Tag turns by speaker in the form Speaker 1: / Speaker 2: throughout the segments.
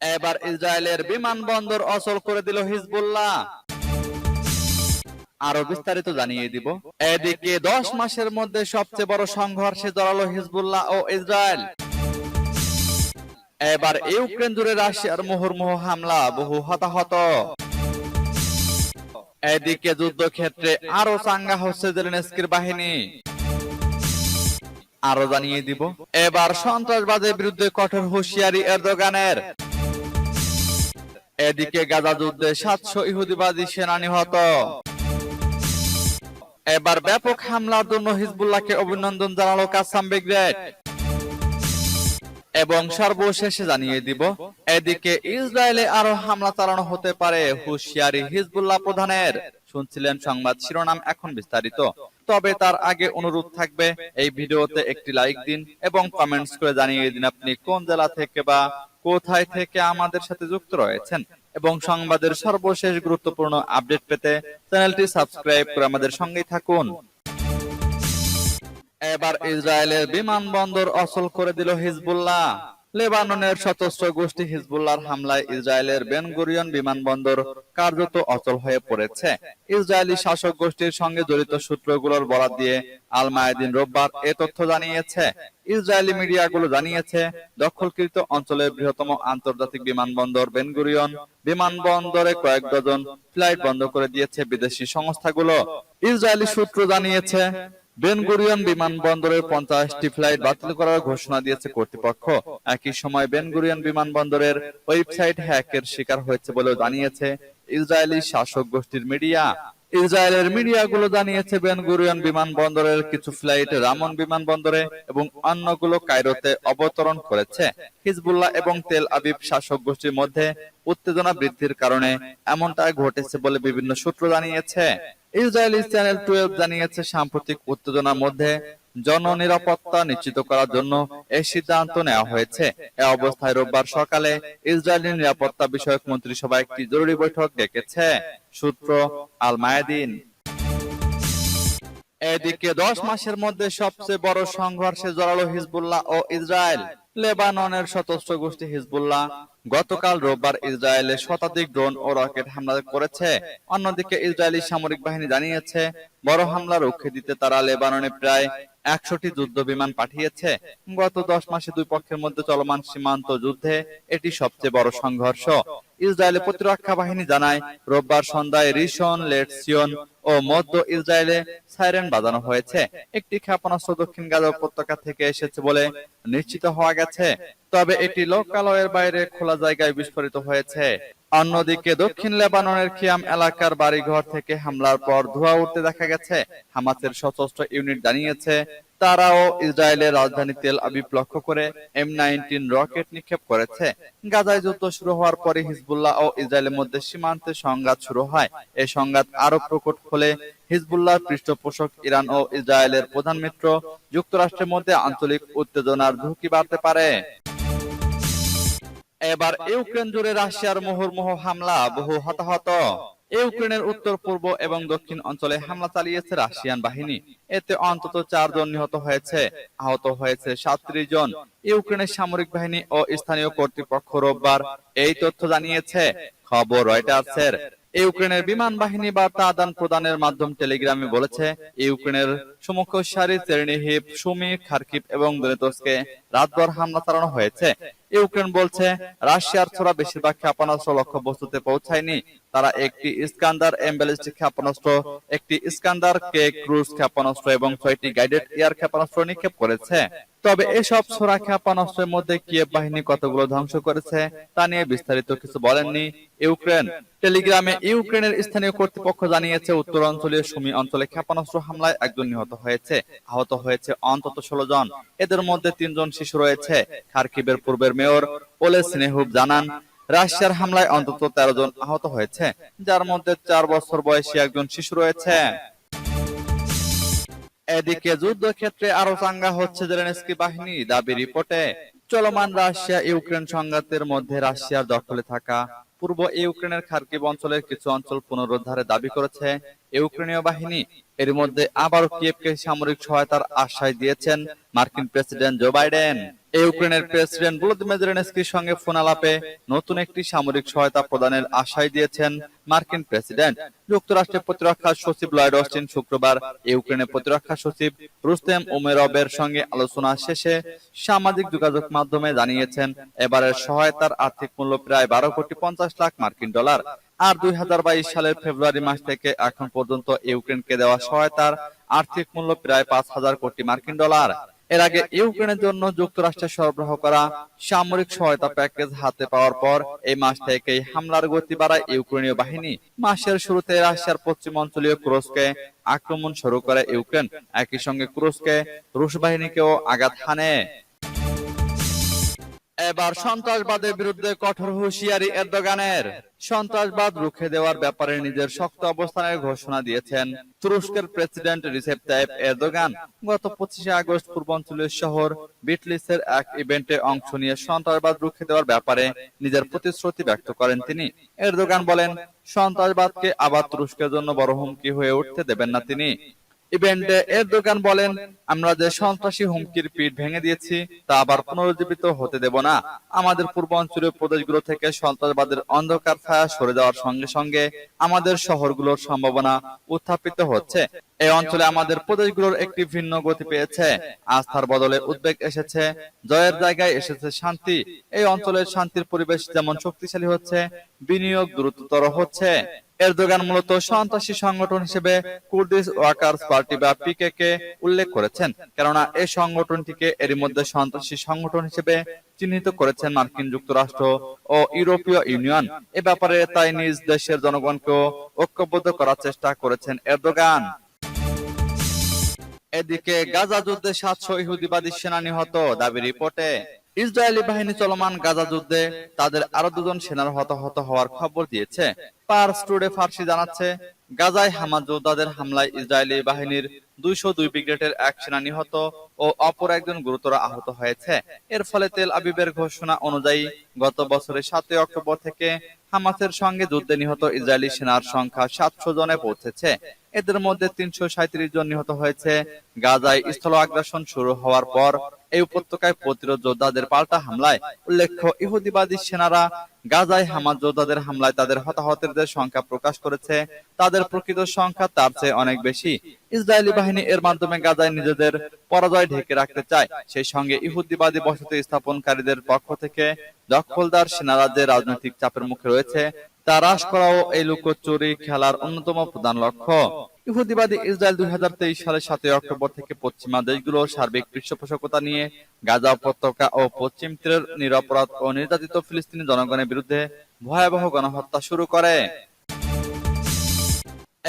Speaker 1: এবার ইসরায়েলের বিমানবন্দর অচল করে দিল হিজবুল্লাহ। আরও বিস্তারিত জানিয়ে দিব। এদিকে দশ মাসের মধ্যে সবচেয়ে বড় সংঘর্ষে জড়ালো হিজবুল্লাহ ও ইসরায়েল। এবার ইউক্রেন জুড়ে রাশিয়ার মুহুর্মুহু হামলা, বহু হতাহত। এদিকে যুদ্ধক্ষেত্রে আরও চাঙ্গা হচ্ছে জেলেনস্কির বাহিনী। আরও জানিয়ে দিব। এবার সন্ত্রাসবাদের বিরুদ্ধে কঠোর হুঁশিয়ারি এরদোগানের। এদিকে গাজা যুদ্ধে সাতশো ইহুদিবাদী সেনা নিহত। এবার ব্যাপক হামলার জন্য হিজবুল্লাহকে অভিনন্দন জানালো কাসাম ব্রিগেড। এবং সর্বশেষে জানিয়ে দিব, এদিকে ইসরায়েলে আরও হামলা চালানো হতে পারে হুশিয়ারি হিজবুল্লাহ প্রধানের। শুনছিলেন সংবাদ শিরোনাম এখন বিস্তারিত। তবে তার আগে অনুরোধ থাকবে, এই ভিডিওতে একটি লাইক দিন এবং কমেন্টস করে জানিয়ে দিন আপনি কোন জেলা থেকে বা কোথায় থেকে আমাদের সাথে যুক্ত রয়েছেন এবং সংবাদের সর্বশেষ গুরুত্বপূর্ণ আপডেট পেতে চ্যানেলটি সাবস্ক্রাইব করে আমাদের সঙ্গেই থাকুন। এবার ইসরায়েলের বিমানবন্দর অচল করে দিল হিজবুল্লাহ। লেবাননের সশস্ত্র গোষ্ঠী হিজবুল্লাহর হামলায় ইসরায়েলের বেনগুরিয়ন বিমানবন্দর কার্যত অচল হয়ে পড়েছে। ইসরায়েলি শাসক গোষ্ঠীর সঙ্গে জড়িত সূত্রগুলোর বরাত দিয়ে আল মায়াদিন রোববার এ তথ্য জানিয়েছে। ইসরায়েলি মিডিয়াগুলো জানিয়েছে, দখলকৃত অঞ্চলের বৃহত্তম আন্তর্জাতিক বিমানবন্দর বেনগুরিয়ন বিমানবন্দরে কয়েক ডজন ফ্লাইট বন্ধ করে দিয়েছে বিদেশি সংস্থাগুলো। ইসরায়েলি সূত্র জানিয়েছে বেনগুরিয়ন বিমানবন্দরের পঞ্চাশটি ফ্লাইট বাতিল করার ঘোষণা দিয়েছে কর্তৃপক্ষ। একই সময় বেনগুরিয়ন বিমানবন্দরের ওয়েবসাইট হ্যাকের শিকার হয়েছে বলেও জানিয়েছে ইসরায়েলি শাসক গোষ্ঠীর মিডিয়া। ইসরায়েলের মিডিয়াগুলো জানিয়েছে বেনগুরিয়ন বিমানবন্দরের কিছু ফ্লাইট রামন বিমানবন্দরে এবং অন্যগুলো কায়রোতে অবতরণ করেছে। হিজবুল্লাহ এবং তেল আবিব শাসক গোষ্ঠীর মধ্যে উত্তেজনা বৃদ্ধির কারণে এমনটাই ঘটেছে বলে বিভিন্ন সূত্র জানিয়েছে। ইসরায়েলি চ্যানেল টুয়েলভ জানিয়েছে, সাম্প্রতিক উত্তেজনার মধ্যে জননিরাপত্তা নিশ্চিত করার জন্য এই সিদ্ধান্ত নেওয়া হয়েছে। এ অবস্থায় রোববার সকালে ইসরায়েলি নিরাপত্তা বিষয়ক মন্ত্রিসভা একটি জরুরি বৈঠক ডেকেছে সূত্র আল মায়াদিন এদিকে দশ মাসের মধ্যে সবচেয়ে বড় সংঘর্ষে জড়ালো হিজবুল্লাহ ও ইসরায়েল। লেবাননের সশস্ত্র গোষ্ঠী হিজবুল্লাহ গতকাল রোববার ইসরায়েলে শতাধিক ড্রোন ও রকেট হামলা করেছে। অন্যদিকে ইসরায়েলি সামরিক বাহিনী জানিয়েছে, বড় হামলা রুখে দিতে তারা লেবাননে প্রায় একশোটি যুদ্ধ বিমান পাঠিয়েছে। গত দশ মাসে দুই পক্ষের মধ্যে চলমান সীমান্ত যুদ্ধে এটি সবচেয়ে বড় সংঘর্ষ। ইসরায়েলের প্রতিরক্ষা বাহিনী জানায় রোববার সন্ধ্যায় রিশন লেটসিয়ন ও মধ্য ইসরায়েলে সাইরেন বাজানো হয়েছে। একটি ক্ষেপণাস্ত্র দক্ষিণ গাজা উপত্যকা থেকে এসেছে বলে নিশ্চিত হওয়া গেছে। তবে এটি লোকালয়ের বাইরে খোলা জায়গায় বিস্ফোরিত হয়েছে। অন্যদিকে দক্ষিণ লেবাননের খিয়াম এলাকার বাড়িঘর থেকে হামলার পর ধোঁয়া উঠতে দেখা গেছে। হামাসের সশস্ত্র ইউনিট জানিয়েছে তারাও ইসরায়েলের রাজধানী তেল আবিব লক্ষ্য করে এম নাইনটিন রকেট নিক্ষেপ করেছে। গাজায় যুদ্ধ শুরু হওয়ার পরে হিজবুল্লাহ ও ইসরায়েলের মধ্যে সীমান্তে সংঘাত শুরু হয়। এই সংঘাত আরও প্রকট হলে হিজবুল্লাহর পৃষ্ঠপোষক ইরান ও ইসরায়েলের প্রধান মিত্র যুক্তরাষ্ট্রের মধ্যে আঞ্চলিক উত্তেজনার ঝুঁকি বাড়তে পারে। এবার ইউক্রেন জুড়ে রাশিয়ার মুহুর্মুহ হামলা, বহু হতাহত। ইউক্রেনের উত্তর, পূর্ব এবং দক্ষিণ অঞ্চলে হামলা চালিয়েছে রাশিয়ান বাহিনী। এতে অন্তত চারজন নিহত হয়েছে। আহত হয়েছে সাতত্রিশ জন। ইউক্রেনের সামরিক বাহিনী ও স্থানীয় কর্তৃপক্ষ রোববার এই তথ্য জানিয়েছে। খবর রয়টার্সের। ইউক্রেনের বিমান বাহিনী বার্তা আদান প্রদানের মাধ্যম টেলিগ্রামে বলেছে, ইউক্রেনের সমুখসারি চেরনিহিপ সুমি খার্কিপ এবং রাতভর হামলা চালানো হয়েছে। ইউক্রেন বলছে, রাশিয়ার ছোড়া বেশিরভাগ ক্ষেপণাস্ত্র লক্ষ্য বস্তুতে পৌঁছায়নি। তারা একটি ইস্কান্দার এমব্যালিস্টিক ক্ষেপণাস্ত্র, একটি ইস্কান্দার কে ক্রুজ ক্ষেপণাস্ত্র এবং ছয়টি গাইডেড এয়ার ক্ষেপণাস্ত্র নিক্ষেপ করেছে। তবে এসব ছোড়া ক্ষেপণাস্ত্রের মধ্যে কিয়েভ বাহিনী কতগুলো ধ্বংস করেছে তা নিয়ে বিস্তারিত কিছু বলেননি ইউক্রেন। টেলিগ্রামে ইউক্রেনের স্থানীয় কর্তৃপক্ষ জানিয়েছে, উত্তরাঞ্চলীয় সুমি অঞ্চলে ক্ষেপণাস্ত্র হামলায় একজন নিহত হয়েছে। আহত হয়েছে অন্তত ষোলো জন। এদের মধ্যে তিনজন শিশু রয়েছে। খার্কিবের পূর্বের মেয়র ওলে স্নেহুব জানান, রাশিয়ার হামলায় অন্তত তেরো জন আহত হয়েছে, যার মধ্যে চার বছর বয়সী একজন শিশু রয়েছে। এদিকে যুদ্ধক্ষেত্রে আরও চাঙ্গা হচ্ছে জেলেনস্কি বাহিনী। দাবি রিপোর্টে, চলমান রাশিয়া ইউক্রেন সংঘাতের মধ্যে রাশিয়ার দখলে থাকা পূর্ব ইউক্রেনের খার্কিভ অঞ্চলের কিছু অঞ্চল পুনরুদ্ধারের দাবি করেছে। ইউক্রেনীয় বাহিনী এর মধ্যে আবারও কিয়েভকে সামরিক সহায়তার আশ্বাস দিয়েছেন মার্কিন প্রেসিডেন্ট জো বাইডেন। ইউক্রেনের প্রেসিডেন্ট ভলোদিমির জেলেনস্কির সঙ্গে ফোন আলাপে নতুন একটি সামরিক সহায়তা প্রদানের আশ্বাস দিয়েছেন মার্কিন প্রেসিডেন্ট। যুক্তরাষ্ট্রের প্রতিরক্ষা সচিব লয়েড অস্টিন শুক্রবার ইউক্রেনের প্রতিরক্ষা সচিব রুস্তেম উমেরবের সঙ্গে আলোচনা শেষে সামাজিক যোগাযোগ মাধ্যমে জানিয়েছেন, এবারের সহায়তার আর্থিক মূল্য প্রায় বারো কোটি পঞ্চাশ লাখ মার্কিন ডলার। আর দুই হাজার বাইশ সালের ফেব্রুয়ারি মাস থেকে এখন পর্যন্ত ইউক্রেনকে দেওয়া সহায়তার আর্থিক মূল্য প্রায় পাঁচ হাজার কোটি মার্কিন ডলার। এর আগে ইউক্রেনের জন্য যুক্তরাষ্ট্রের সরবরাহ করা সামরিক সহায়তা প্যাকেজ হাতে পাওয়ার পর এই মাস থেকে হামলার গতি বাড়ায় ইউক্রেনীয় বাহিনী। মাসের শুরুতে রাশিয়ার পশ্চিম অঞ্চলীয় ক্রোসকে আক্রমণ শুরু করে ইউক্রেন। একই সঙ্গে ক্রোসকে রুশ বাহিনীকেও আঘাত হানে। এবার সন্ত্রাসবাদের বিরুদ্ধে কঠোর হুঁশিয়ারি এরদোগানের। সন্ত্রাসবাদ রুখে দেওয়ার ব্যাপারে নিজের শক্ত অবস্থানের ঘোষণা দিয়েছেন তুরস্কের প্রেসিডেন্ট রিসেপ তাইপ এরদোগান। গত পঁচিশে আগস্ট পূর্বাঞ্চলীয় শহর বিটলিসের এক ইভেন্টে অংশ নিয়ে সন্ত্রাসবাদ রুখে দেওয়ার ব্যাপারে নিজের প্রতিশ্রুতি ব্যক্ত করেন তিনি। এরদোগান বলেন, সন্ত্রাসবাদকে আবার তুরস্কের জন্য বড় হুমকি হয়ে উঠতে দেবেন না তিনি। ইভেন্টে এরদোগান বলেন আমরা যে সন্ত্রাসী হুমকির পিঠ ভেঙে দিয়েছি তা আবার পুনরুজ্জীবিত হতে দেব না। আমাদের পূর্বাঞ্চলীয় প্রদেশগুলো থেকে সন্ত্রাসবাদের অন্ধকার ছায়া সরে যাওয়ার সঙ্গে সঙ্গে আমাদের শহরগুলোর সম্ভাবনা উত্থাপিত হচ্ছে। এই অঞ্চলে আমাদের প্রদেশগুলোর একটি ভিন্ন গতি পেয়েছে। আস্থার বদলে উদ্বেগ এসেছে। জয়ের জায়গায় এসেছে শান্তি। এই অঞ্চলের শান্তির পরিবেশ যেমন শক্তিশালী হচ্ছে বিনিয়োগ দ্রুততর হচ্ছে। এরদোগান মূলত সন্ত্রাসী সংগঠন হিসেবে কুর্দিস ওয়ার্কার্স পার্টি বা পিকে কে উল্লেখ করেছেন। কেননা এই সংগঠনটিকে এরই মধ্যে সন্ত্রাসী সংগঠন হিসেবে চিহ্নিত করেছেন মার্কিন যুক্তরাষ্ট্র ও ইউরোপীয় ইউনিয়ন। এ ব্যাপারে তাই নিজ দেশের জনগণকেও ঐক্যবদ্ধ করার চেষ্টা করেছেন এরদোগান। এদিকে গাজা যুদ্ধে সাতশো ইহুদিবাদী সেনা নিহত দাবি রিপোর্টে। ইসরায়েলি বাহিনী চলমান গাজা যুদ্ধে তাদের আরও দুজন সেনার হতাহত হওয়ার খবর দিয়েছে। পার স্টুডে ফার্সি জানাচ্ছে, গাজায় হামাজ যোদ্ধাদের হামলায় ইসরায়েলি বাহিনীর দুইশো দুই ব্রিগেডের এক সেনা নিহত ও অপর একজন গুরুতর আহত হয়েছে। এর ফলে তেল আবিবের ঘোষণা অনুযায়ী গত বছরের সাতই অক্টোবর থেকে হামাসের সঙ্গে যুদ্ধে নিহত ইসরায়েলি সেনার সংখ্যা সাতশো জনে পৌঁছেছে। এদের মধ্যে তিনশো সাঁত্রিশ জন নিহত হয়েছে। গাজায় স্থল আগ্রাসন শুরু হওয়ার পর এই উপত্যকায় প্রতিরোধ যোদ্ধাদের পাল্টা হামলায় উল্লেখ্য ইহুদিবাদী সেনারা গাজায় হামাজ যোদ্ধাদের হামলায় তাদের হতাহতদের সংখ্যা প্রকাশ করেছে। তাদের প্রকৃত সংখ্যা তার চেয়ে অনেক বেশি। ইসরায়েলি বাহিনী এর মাধ্যমে গাজায় নিজেদের পরাজয় ঢেকে রাখতে চায়। সেই সঙ্গে ইহুদিবাদী বসতি স্থাপনকারীদের পক্ষ থেকে দখলদার সেনারাজ্যের রাজনৈতিক চাপের মুখে রয়েছে তা হ্রাস করাও এই লুকোচুরি খেলার অন্যতম প্রধান লক্ষ্য। ইহুদিবাদী ইসরায়েল দুই হাজার তেইশ সালের সাতই অক্টোবর থেকে পশ্চিমা দেশগুলোর সার্বিক পৃষ্ঠপোষকতা নিয়ে গাজা উপত্যকা ও পশ্চিম তীরের নিরাপরাধ ও নির্যাতিত ফিলিস্তিনি জনগণের বিরুদ্ধে ভয়াবহ গণহত্যা শুরু করে।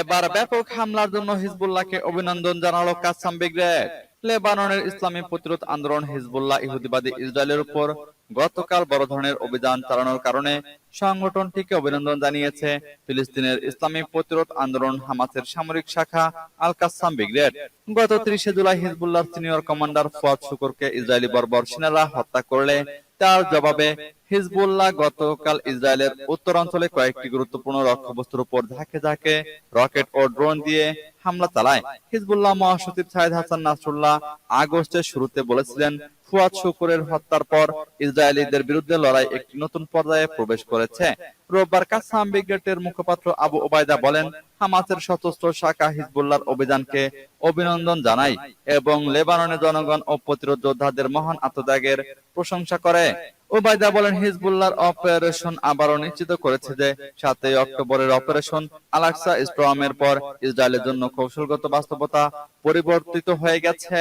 Speaker 1: এবার ব্যাপক হামলার জন্য হিজবুল্লাহকে অভিনন্দন জানালো কাসাম ব্রিগেড লেবাননের ইসলামী প্রতিরোধ আন্দোলন হিজবুল্লাহ ইহুদিবাদী ইসরায়েলের উপর গতকাল বড় ধরনের অভিযান চালানোর কারণে সংগঠনটিকে অভিনন্দন জানিয়েছে ফিলিস্তিনের ইসলামী প্রতিরোধ আন্দোলন হামাসের সামরিক শাখা আল কাসাম ব্রিগেড গত ত্রিশে July Hezbollah senior commander Fuad শুকুরকে ইসরায়েলি বর্বর সেনারা হত্যা করলে তার জবাবে হিজবুল্লাহ গতকাল ইসরায়েলের উত্তরাঞ্চলে কয়েকটি গুরুত্বপূর্ণ লক্ষ্যবস্তুর উপর ঝাঁকে ঝাঁকে রকেট ও ড্রোন দিয়ে হামলা চালায়। হিজবুল্লাহ মহাসচিব সাইদ হাসান নাসরুল্লাহ আগস্টের শুরুতে বলেছিলেন ফুয়াদ শুকুরের হত্যার পর ইসরায়েলিদের বিরুদ্ধে লড়াই একটি নতুন পর্যায়ে প্রবেশ করেছে। রোববার কাসাম ব্রিগেডের মুখপাত্র আবু ওবায়দা বলেন, হামাসের সশস্ত্র শাখা হিজবুল্লাহর অভিযানকে অভিনন্দন জানাই এবং লেবাননের জনগণ ও প্রতিরোধ যোদ্ধাদের মহান আত্মত্যাগের প্রশংসা করে। ওবায়দা বলেন, হিজবুল্লাহর অপারেশন আবারও নিশ্চিত করেছে যে সাতই অক্টোবরের অপারেশন আলাক্সা স্ট্রমের পর ইসরায়েলের জন্য কৌশলগত বাস্তবতা পরিবর্তিত হয়ে গেছে।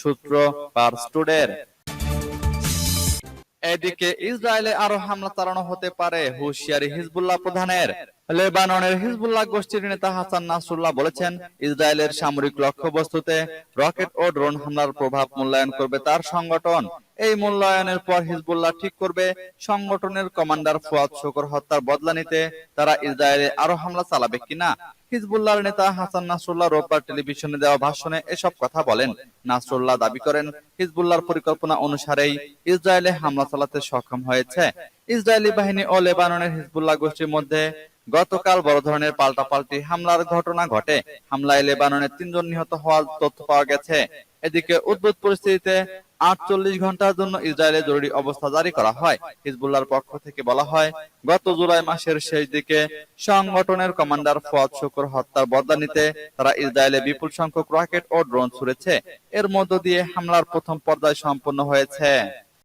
Speaker 1: সূত্র পার স্টুডের এদিকে ইসরায়েলে আরও হামলা চালানো হতে পারে হুঁশিয়ারি হিজবুল্লাহ প্রধানের। লেবাননের হিজবুল্লাহ গোষ্ঠীর নেতা হাসান নাসরুল্লাহ বলেছেন ইসরায়েলের সামরিক লক্ষ্যবস্তুতে রকেট ও ড্রোন হামলার প্রভাব মূল্যায়ন করবে তার সংগঠন। এই মূল্যায়নের পর হিজবুল্লাহ ঠিক করবে সংগঠনের কমান্ডার ফুয়াদ শুকর হত্যার বদলা নিতে তারা ইসরায়েলে আরও হামলা চালাবে কিনা। হিজবুল্লাহর নেতা হাসান নাসরুল্লাহ রোববার টেলিভিশনে দেওয়া ভাষণে এসব কথা বলেন। নাসরুল্লাহ দাবি করেন, হিজবুল্লাহর পরিকল্পনা অনুসারেই ইসরায়েলে হামলা চালাতে সক্ষম হয়েছে। ইসরায়েলি বাহিনী ও লেবাননের হিজবুল্লাহ গোষ্ঠীর মধ্যে গতকাল বড় ধরনের পাল্টাপাল্টি হামলার ঘটনা ঘটে। হামলায় লেবাননের তিনজন নিহত হওয়ার তথ্য পাওয়া গেছে। এদিকে উদ্ভুত পরিস্থিতিতে আটচল্লিশ ঘণ্টার জন্য ইসরায়েলে জরুরি অবস্থা জারি করা হয়। হিজবুল্লাহর পক্ষ থেকে বলা হয়, গত জুলাই মাসের শেষ দিকে সংগঠনের কমান্ডার ফুয়াদ শুকুর হত্যার বদলা নিতে তারা ইসরায়েলে বিপুল সংখ্যক রকেট ও ড্রোন ছুড়েছে। এর মধ্য দিয়ে হামলার প্রথম পর্যায় সম্পন্ন হয়েছে।